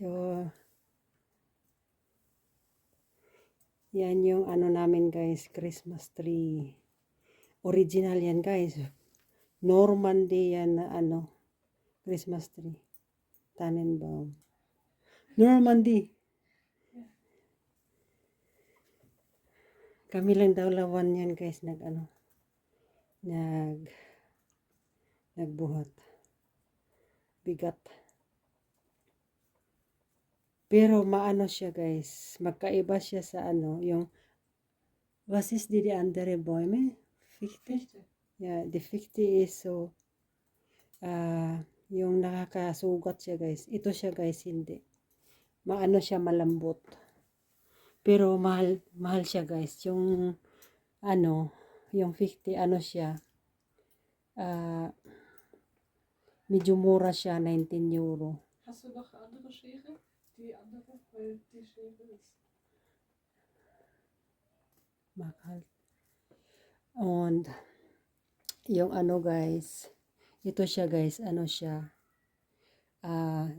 So, yan yung ano namin guys, Christmas tree. Original yan guys. Normandy yan na ano, Christmas tree. Tannenbaum. Normandy. Kami lang daw lawan yan guys, nag ano, nag, nagbuhat. Bigat. Pero maano siya guys, magkaiba siya sa ano, yung, was is die andere Bäume? Fichte? Yeah, the 50 is so, ah, yung nakakasugat siya guys. Ito siya guys, hindi. Maano siya malambot. Pero mahal, mahal siya guys. Yung, ano, yung 50, ano siya, ah, medyo mura siya, 19 euro. Hast du noch andere Schere? Die andere, weil die Schere ist. Mahal. And, yung ano guys, ito siya guys, ano siya, ah,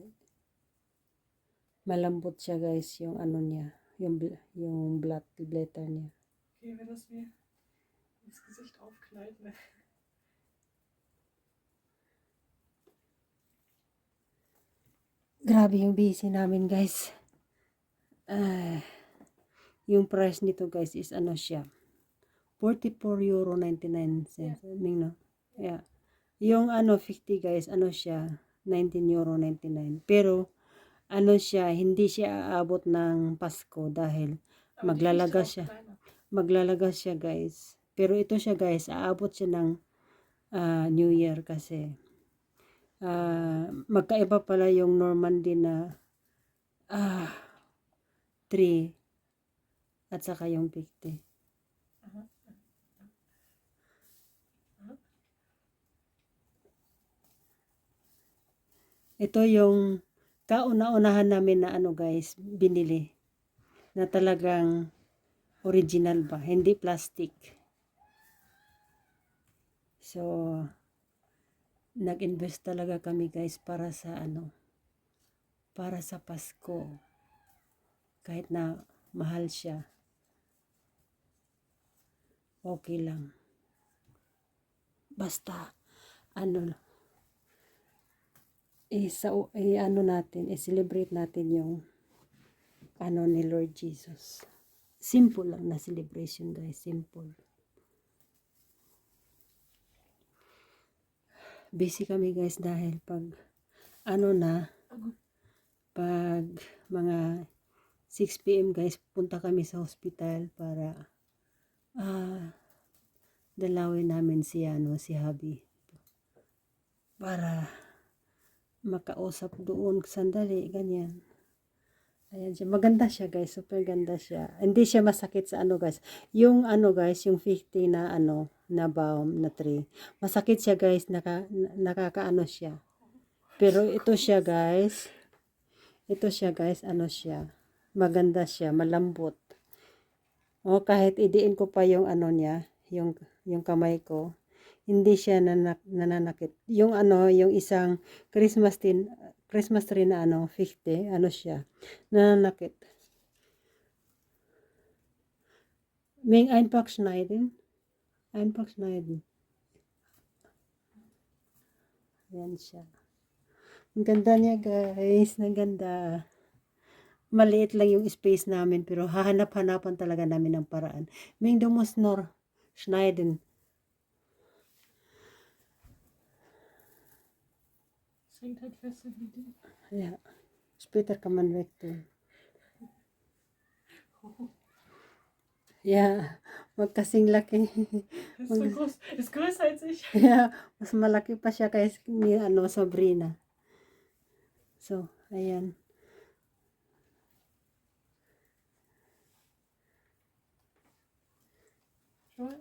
malambot siya guys, yung ano niya, yung, yung blood, blätter niya. Okay, wenn das mir ins Gesicht aufknallt, ne? Grabe yung busy namin guys. Ah, yung price nito guys is ano siya, 44 euro 99 cents. Ming no? Yeah. Yung ano 50 guys, ano siya, 19 euro 99. Pero ano siya, hindi siya aabot ng Pasko dahil Maglalaga siya. maglalagas siya guys. Pero ito siya guys, aabot siya ng ah, New Year kasi ah, magkaiba pala yung Normandy na ah, tree at saka yung 50. Aha. Ito yung kauna-unahan namin na ano guys, binili. Na talagang original ba, hindi plastic. So, nag-invest talaga kami guys para sa ano, para sa Pasko. Kahit na mahal siya. Okay lang. Basta, ano, isa i ano natin, i-celebrate natin yung ano ni Lord Jesus. Simple lang na celebration guys, simple. Busy kami guys dahil pag ano na, pag mga 6 p.m. guys, punta kami sa hospital para ah dalawin namin si ano, si Habi. Para makausap doon sandali, ganyan. Ayan siya. Maganda siya guys. Super ganda siya. Hindi siya masakit sa ano guys. Yung ano guys, yung 50 na ano, na balm na tree. Masakit siya guys. Naka, na- nakakaano siya. Pero ito siya guys. Ito siya guys. Ano siya. Maganda siya. Malambot. O kahit idiin ko pa yung ano niya. Yung, yung kamay ko. Hindi siya nanak, nananakit. Yung ano, yung isang Christmas tree, Christmas tree na ano, 50, ano siya, nananakit. May einfach schneiden. Einfach schneiden. Yan siya. Ang ganda niya guys, ang ganda. Maliit lang yung space namin pero hahanap-hanapan talaga namin ng paraan. Ming du musst nur schneiden. Es hängt halt fest in die. Ja. Später kann man wegtun. Ja, magkasing laki. Das ist so groß. Ist größer als ich. yeah, mas malaki pa siya kay ni ano Sabrina. So, ayan.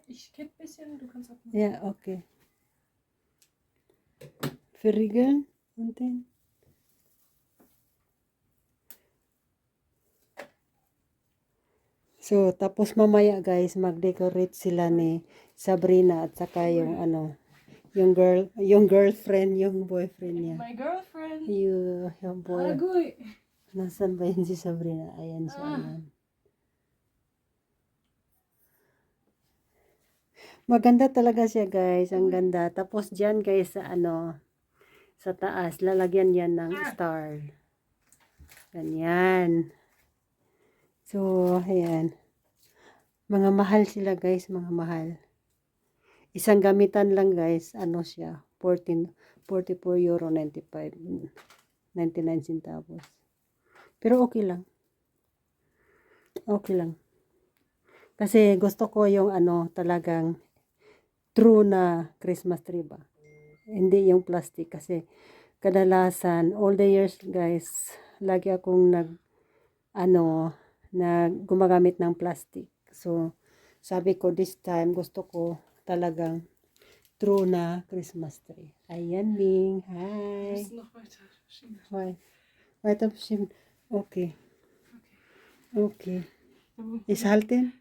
Ich kipp ein bisschen, du kannst abmachen. Ja, okay. Verriegeln und den. So, tapos mamaya guys, mag-decorate sila ni Sabrina at saka yung ano, yung girl, yung girlfriend, yung boyfriend niya. My girlfriend. Yung, yung boy. Agui. Nasaan ba yun si Sabrina? Ayan siya. Ah. ayan. Maganda talaga siya guys. Ang ganda. Tapos dyan guys sa ano, sa taas, lalagyan yan ng star. Ganyan. So, ayan. Mga mahal sila guys, mga mahal. Isang gamitan lang guys, ano siya, 14, 44 euro 95, 99 centavos. Pero okay lang. Okay lang. Kasi gusto ko yung ano, talagang true na Christmas tree ba. Hindi yung plastic kasi kadalasan all the years guys, lagi akong nag ano, nag gumagamit ng plastic. So, sabi ko this time gusto ko talagang true na Christmas tree. Ayan. Wir Hi. Weiter bestimmt. Okay. Okay. Okay. Ist halten?